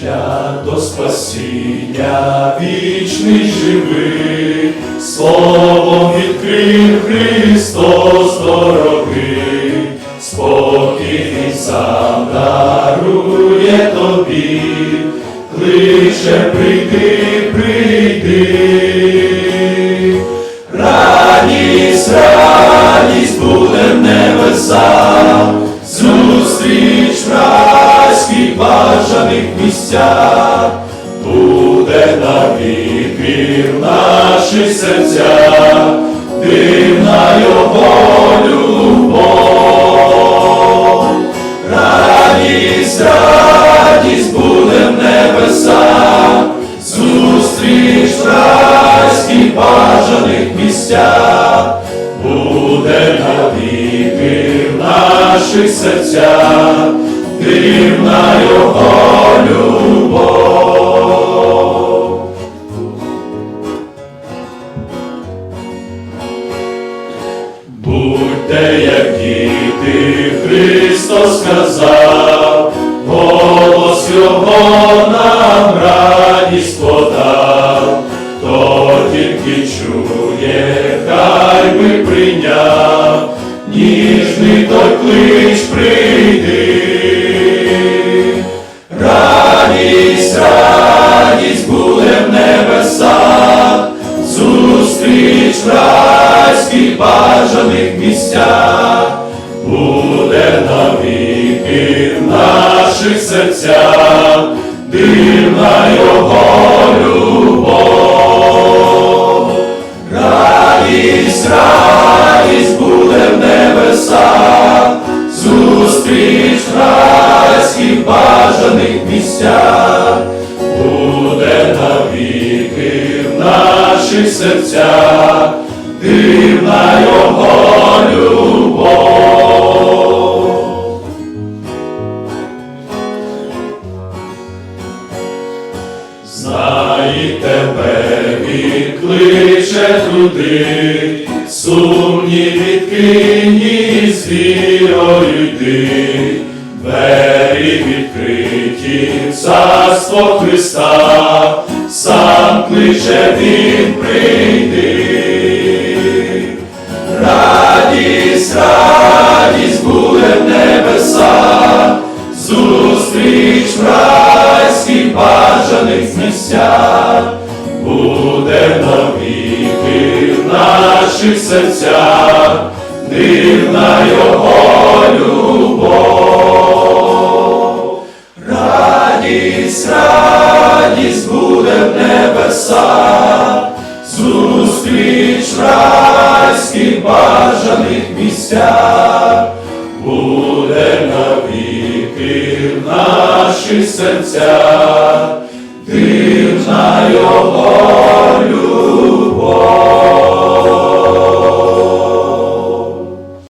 шлях до спасіння вічний живий, словом відкрив Христос дорогий, спокій Він сам дарує тобі, кличе прийди, прийди. Радість, радість бажаних місцях, буде навіки в наших серцях, дивна його любов. Радість, радість буде в небесах, зустріч в райських бажаних місцях, буде навіки в наших серцях, дивна його. Будьте, як діти, Христос сказав, голос Його нам радість подав, хто тільки чує, хай би прийняв, ніжний той клич прийди. Бажаних місцях, буде навіки в наших серцях, дивна його любов. Радість, радість буде в небесах, зустріч в райських бажаних місцях, буде навіки в наших серцях, Знає тебе він кличе туди, сумні відкині з вірою йди, двері відкриті, царство Христа, сам кличе він прийди. Радість, радість буде в небесах, зустріч в райських бажаних місцях, буде навіки в наших серцях, дивна його любов. Радість, радість буде в небесах, зустріч в райських бажаних місцях, буде навіки в наших серцях, дивна